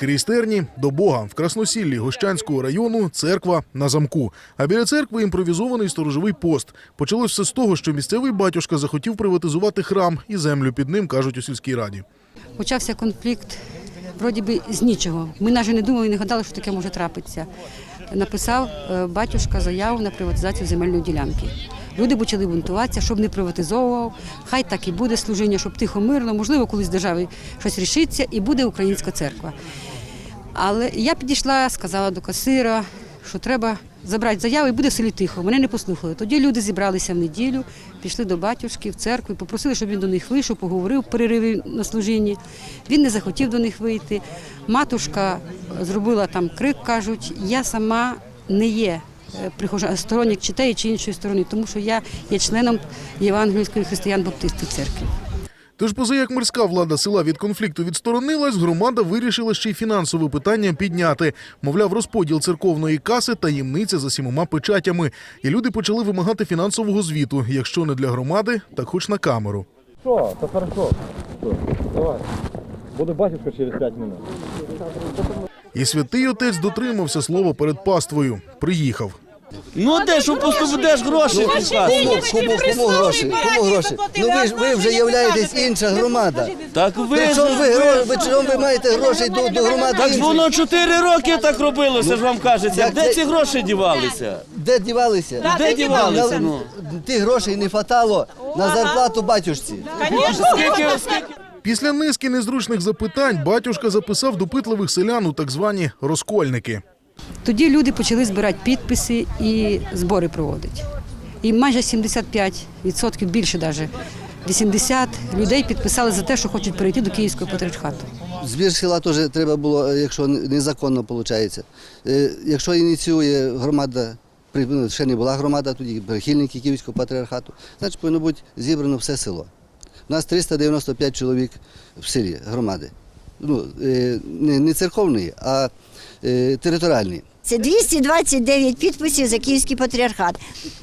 Крізь терні до Бога в Красносіллі Гощанського району церква на замку. А біля церкви імпровізований сторожовий пост. Почалось все з того, що місцевий батюшка захотів приватизувати храм і землю під ним кажуть у сільській раді. Почався конфлікт вроді би з нічого. Ми навіть не думали, не гадали, що таке може трапитися. Написав е, батюшка заяву на приватизацію земельної ділянки. Люди почали бунтуватися, щоб не приватизовував. Хай так і буде служіння, щоб тихо мирно. Можливо, колись державі щось рішиться і буде українська церква. Але я підійшла, сказала до касира, що треба забрати заяву і буде в селі тихо. Мене не послухали. Тоді люди зібралися в неділю, пішли до батюшки в церкву попросили, щоб він до них вийшов, поговорив перериві на служінні. Він не захотів до них вийти. Матушка зробила там крик, кажуть, я сама не є. Е, прихожан- сторонник чи тієї чи іншої сторони, тому що я є членом Євангельської християн-баптистської церкви. Тож, поза як мирська влада села від конфлікту відсторонилась, громада вирішила ще й фінансове питання підняти. Мовляв, розподіл церковної каси таємниця за сімома печатями. І люди почали вимагати фінансового звіту, якщо не для громади, так хоч на камеру. Що, то хорошо. Що, давай. Буду батюшка через 5 минут. І святий отець дотримався слова перед паствою. Приїхав. Ну де ж у посту де ж гроші шукати? Кому, кому, кому гроші? Кому гроші? Ну ви ж ви вже являєтесь інша громада. Так ви Ви ж чому ви, гро- ви, чому ви маєте грошей до, до громади так ж іншої? воно чотири роки так робилося, ж вам кажеться. як Де це- ці гроші дівалися? Де дівалися? Де дівалися? Ну Тих грошей не хватало на зарплату батюшці. скільки скільки? Після низки незручних запитань батюшка записав допитливих селян у так звані розкольники. Тоді люди почали збирати підписи і збори проводити. І майже 75%, більше навіть, 80 людей підписали за те, що хочуть перейти до Київського патріархату. Збір села теж треба було, е, якщо незаконно виходить. Якщо ініціює громада, ну, ще не була громада, тоді прихильники Київського патріархату, значить повинно бути зібрано все село. У нас 395 чоловік в селі громади. Ну, е, не, не церковної, а е, територіальної. Це 229 підписів за Київський патріархат.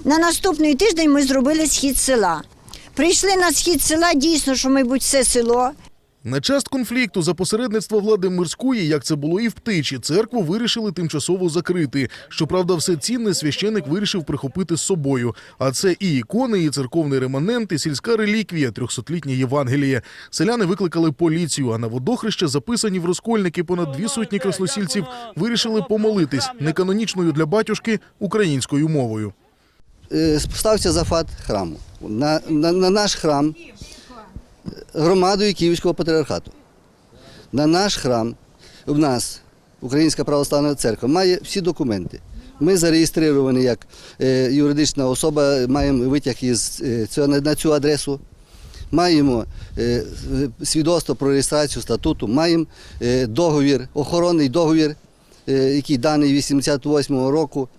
На наступний тиждень ми зробили схід села. Прийшли на схід села, дійсно, що, мабуть, все село. На час конфлікту за посередництво влади мирської, як це було і в птичі, церкву вирішили тимчасово закрити. Щоправда, все цінне священик вирішив прихопити з собою. А це і ікони, і церковний реманент, і сільська реліквія, трьохсотлітнє Євангеліє. Селяни викликали поліцію, а на водохреще, записані в розкольники понад дві сотні красносільців, вирішили помолитись неканонічною для батюшки українською мовою. Е, стався зафат храму. На, на, на наш храм громадою Київського патріархату. На наш храм у нас Українська православна церква має всі документи. Ми зареєстровані як е, юридична особа, маємо витяг із е, на, цю адресу. Маємо е, свідоцтво про реєстрацію статуту, маємо договір, охоронний договір, який даний 88-го року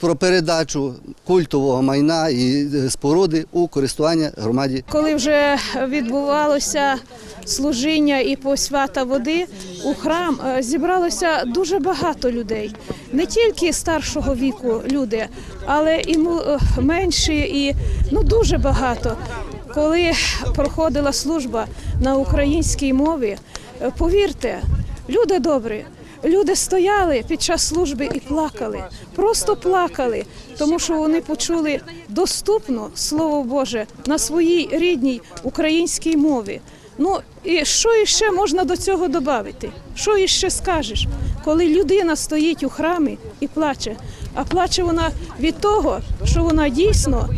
про передачу культового майна і е, споруди у користування громаді Коли вже відбувалося служіння і посвята води у храм, е, зібралося дуже багато людей. Не тільки старшого віку люди, але і е, менші, і ну дуже багато. Коли проходила служба на українській мові, е, повірте, люди добрі. Люди стояли під час служби і плакали, просто плакали, тому що вони почули доступно Слово Боже на своїй рідній українській мові. Ну і що іще можна до цього додати? Що іще скажеш, коли людина стоїть у храмі і плаче, а плаче вона від того, що вона дійсно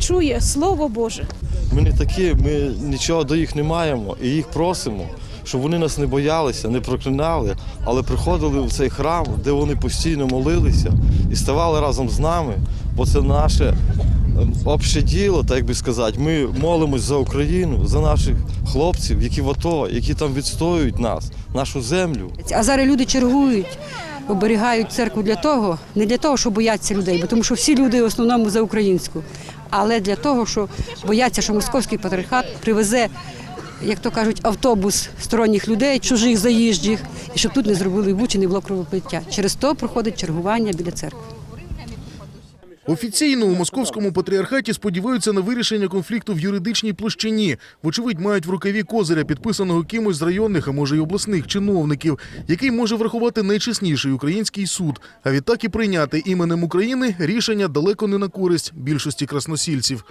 чує Слово Боже. Ми не такі, ми нічого до їх не маємо і їх просимо, щоб вони нас не боялися, не проклинали, але приходили в цей храм, де вони постійно молилися і ставали разом з нами, бо це наше е, обще діло, так би сказати. Ми молимось за Україну, за наших хлопців, які в АТО, які там відстоюють нас, нашу землю. А зараз люди чергують, оберігають церкву для того, не для того, що бояться людей, бо тому що всі люди в основному за українську, але для того, що бояться, що московський патріархат привезе, як то кажуть, автобус сторонніх людей, чужих заїжджих, і щоб тут не зробили бучі, не було кровопиття. Через то проходить чергування біля церкви. Офіційно у московському патріархаті сподіваються на вирішення конфлікту в юридичній площині. Вочевидь, мають в рукаві козиря, підписаного кимось з районних, а може й обласних чиновників, який може врахувати найчесніший український суд, а відтак і прийняти іменем України рішення далеко не на користь більшості красносільців.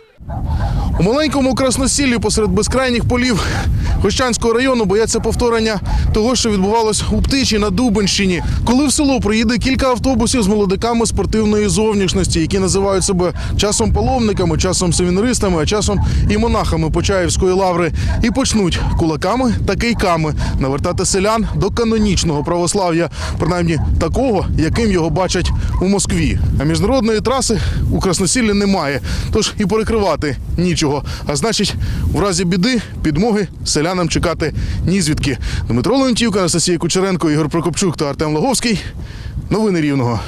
У маленькому красносіллі посеред безкрайніх полів Хощанського району бояться повторення того, що відбувалось у птичі на Дубенщині, коли в село приїде кілька автобусів з молодиками спортивної зовнішності, які називають себе часом паломниками, часом семінаристами, а часом і монахами Почаївської лаври, і почнуть кулаками та кийками навертати селян до канонічного православ'я, принаймні такого, яким його бачать у Москві. А міжнародної траси у Красносіллі немає, тож і перекривати нічого. А значить, в разі біди підмоги селянам чекати ні звідки. Дмитро Леонтівка, Анастасія Кучеренко, Ігор Прокопчук та Артем Лаговський. Новини Рівного.